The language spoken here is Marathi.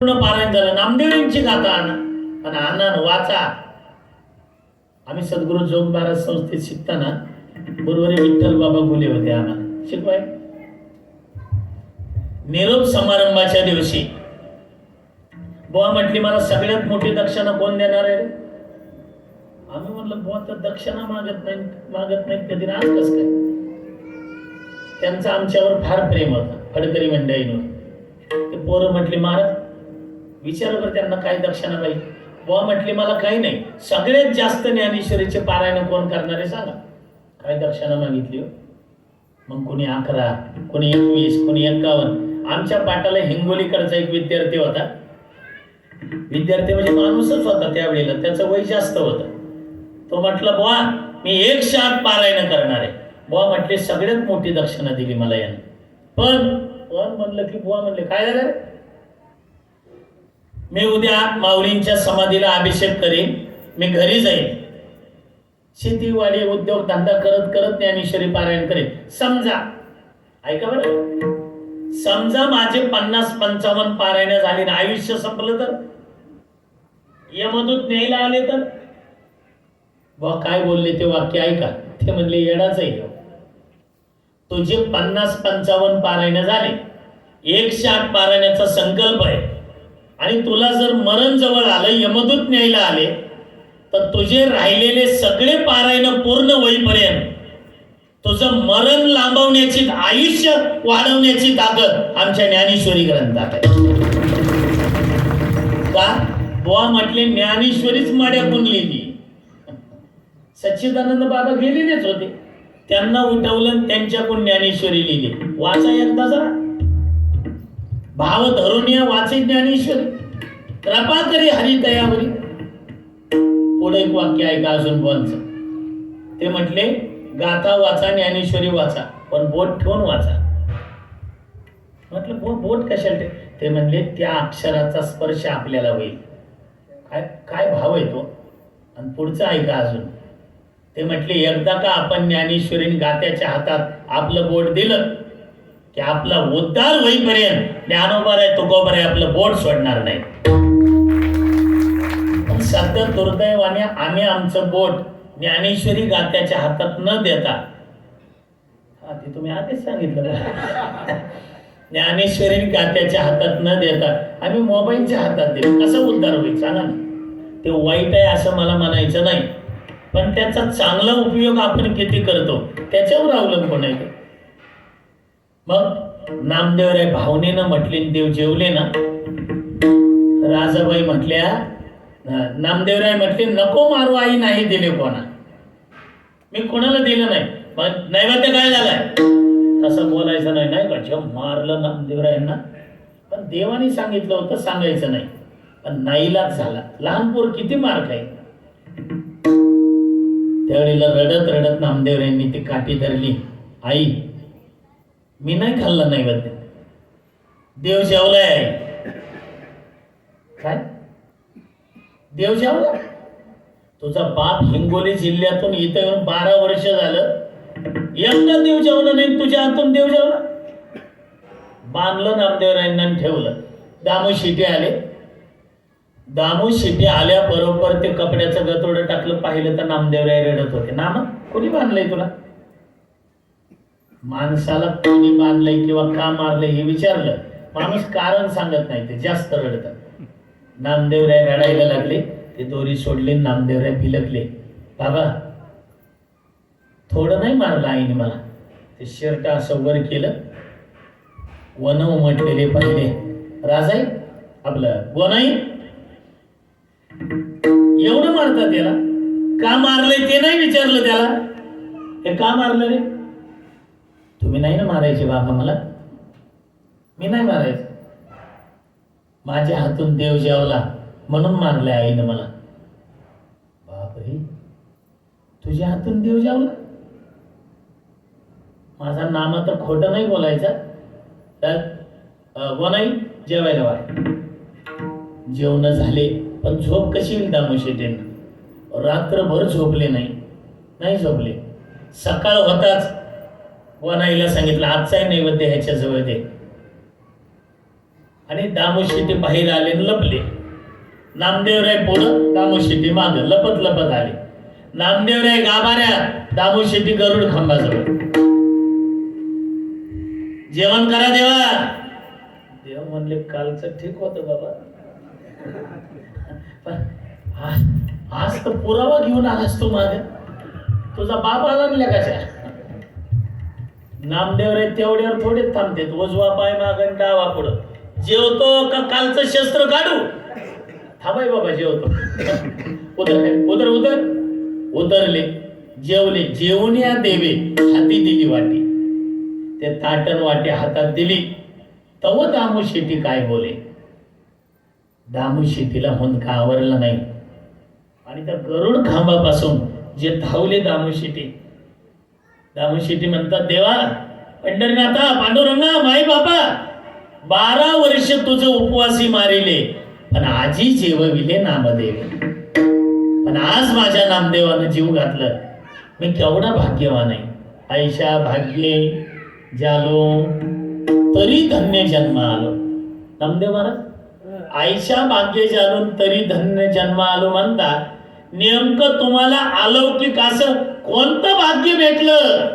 पूर्ण पारायण झालं. नामदेवांची गाथा आणि. आणा वाचा. आम्ही सद्गुरू जोग महाराज संस्थेत शिकताना बरोबर विठ्ठल बाबा गुले होते आम्हाला. शिकवाय. निरोप समारंभाच्या दिवशी बुवा म्हटली मला सगळ्यात मोठी दक्षिणा कोण देणार आहे आम्ही म्हणलं बुवा तर दक्षिणा मागत नाही मागत नाहीत कधी ना आज कस काय? त्यांचं आमच्यावर फार प्रेम होतं फडकरी मंडळींवर. ते पोरं म्हटली महाराज विचार कर त्यांना काय दक्षिणा पाहिजे बुवा म्हटली मला काही नाही सगळ्यात जास्त ज्ञानेश्वरीचे पारायण कोण करणारे सांगा. काय दक्षिणा मागितली हो? मग कोणी अकरा कोणी एकवीस कोणी एक्कावन्न आमच्या पाटाला हिंगोलीकडचा एक विद्यार्थी होता. विद्यार्थी म्हणजे माणूसच होता त्यावेळेला त्याचं वय जास्त होतं. तो म्हटलं बुवा मी एक शाट पारायण करणार आहे. बुवा म्हटले सगळ्यात मोठी दक्षिणा दिली मला यानं. पण पण म्हणलं की बुवा म्हणले काय झालं मी उद्या माऊलींच्या समाधीला अभिषेक करीन. मी घरी जाईन. शेतीवाडी उद्योग धंदा करत करत ज्ञानेश्वरी पारायण करेन. समजा ऐका बरं. समजा माझे पन्नास पंचावन्न पारायण झाली आयुष्य संपलं तर? यमदूत न्यायला आले तर? बा काय बोलले ते वाक्य ऐका. ते म्हणले येडाच आहे तुझे पन्नास पंचावन्न पारायण झाले. एकशे आठ पारायणाचा संकल्प आहे. आणि तुला जर मरण जवळ आलं यमदूत न्यायला आले तर तुझे राहिलेले सगळे पारायण पूर्ण होईपर्यंत तुझं मरण लांबवण्याची आयुष्य वाढवण्याची ताकद आमच्या ज्ञानेश्वरी ग्रंथात आहे. का? बुवा म्हटले ज्ञानेश्वरीच माड्या लिहिली सच्चिदानंद बाबा गेलेलेच होते. त्यांना उठवलं आणि त्यांच्याकडून ज्ञानेश्वरी लिहिली. वाचा एकदा जरा. भाव धरून या वाचे ज्ञानेश्वरी. कृपा करी हरी दयावरी पुढे एक वाक्य ऐका अजून बोलचं ते म्हटले गाथा वाचा ज्ञानेश्वरी वाचा पण बोट ठेवून वाचा. म्हटलं बो बोट कशाला ते ते म्हणले त्या अक्षराचा स्पर्श आपल्याला होईल. काय काय भाव आहे तो? आणि पुढचं ऐका अजून. ते म्हटले एकदा का आपण ज्ञानेश्वरीन गात्याच्या हातात आपलं बोट दिलं की आपला उद्धार होईपर्यंत ज्ञानोबर आहे तुकोबर आहे आपलं बोट सोडणार नाही. पण सध्या दुर्दैवाने आम्ही आमचं बोट ज्ञानेश्वरी गात्याच्या हातात न देता हा ते तुम्ही आधीच सांगितलं ज्ञानेश्वरी गात्याच्या हातात न देता आम्ही मोबाईलच्या हातात देऊ कसं उद्धार होईल? सांगा ना. ते वाईट आहे असं मला म्हणायचं नाही. पण त्याचा चांगला उपयोग आपण किती करतो त्याच्यावर अवलंबून आहे. मग नामदेवराय भावनेनं म्हटले देव जेवले ना. राजाबाई म्हटल्या नामदेवराय म्हटले नको मारू आई नाही दिले कोणा. मी कोणाला दिलं नाही मग नैवेद्य काय झालाय? तसं बोलायचं नाही नाही का? जेव्हा मारलं नामदेवरायांना पण देवाने सांगितलं होतं सांगायचं नाही. पण नाईलाच झाला. लहान पोर किती मार्क आहे? त्यावेळेला रडत रडत नामदेवरायांनी ती काठी धरली. आई मी नाही खाल्लं बद्दल देव जेवलाय आई. काय? देव जेवला. तुझा बाप हिंगोली जिल्ह्यातून इथं येऊन बारा वर्ष झालं. एकदा देव जेवलं नाही तुझ्या हातून देव जेवला. बांधलं नामदेवरायांना ठेवलं. दामू शिटे आले. दामू आल्या बरोबर ते कपड्याचं गतोडं टाकलं पाहिलं तर नामदेवराय रडत होते. नाम? कोणी बांधलंय तुला? माणसाला कोणी बांधलंय किंवा का मारलंय हे विचारलं माणूस कारण सांगत नाही ते जास्त रडतात नामदेवराय रडायला लागले ते दोरी सोडले नामदेवराय भिलकले बाबा थोडं नाही मारलं आईने मला. ते शर्ट असं वर केलं. वन उमटलेले पहिले. राजाई आपलं गोनाई? एवढं मारतात त्याला. का मारलंय ते नाही विचारलं त्याला. हे का मारलं रे? तुम्ही नाही ना मारायचे बाबा मला? मी नाही मारायचं. माझ्या हातून देव जेवला म्हणून मारलंय आईनं मला. बापरे. तुझ्या हातून देव जेवला? माझा नामा तर खोटं नाही बोलायचा. तर अं, जेवायला वाय जेवण झाले. पण झोप कशी येईल दामोशेटेंना रात्रभर झोपले नाही. नाही झोपले. सकाळ होताच वनाईला सांगितलं आजचाही नैवेद्य ह्याच्या जवळ दे. आणि दामू शेट्टी बाहेर आले आणि लपले. नामदेवराय पुढं दामोशेटी शेट्टी माग लपत लपत आले. नामदेवराय गाभाऱ्या दामोशेटी गरुड खांबाजवळ. जेवण करा देवा. देव म्हणले कालचं ठीक होतं बाबा. पण आज आज तर पुरावा घेऊन आलास तू माझ्या तुझा बाप आला मी कशा नामदेवराय तेवढ्यावर थोडे थांबते उजवा पाय मागण डावा पुढं. जेवतो का कालचं शस्त्र काढू? थांबाय बाबा जेवतो. उदर काय? उदर उदर उतरले जेवले. जेवून या देवे. हाती दिली वाटी. ते ताटण वाटी हातात दिली. तव दामू शेट्टी काय बोले? दामू शेट्टीला हुंदका आवरला नाही? आणि त्या गरुड खांबापासून जे धावले दामू शेट्टी दामू म्हणतात देवा पंढरीनाथा पांडुरंगा माई बापा बारा वर्ष तुझं उपवासी मारिले पण आजी जेवविले नामदेव. पण आज माझ्या नामदेवानं जीव घातलं. मी केवढा भाग्यवान आहे. आयशा भाग्ये जालो तरी धन्य जन्म आलो. नामदेव महाराज आईशा भाग्य जालून तरी धन्य जन्म आलो म्हणता नेमकं तुम्हाला अलौकिक असं कोणतं भाग्य भेटलं?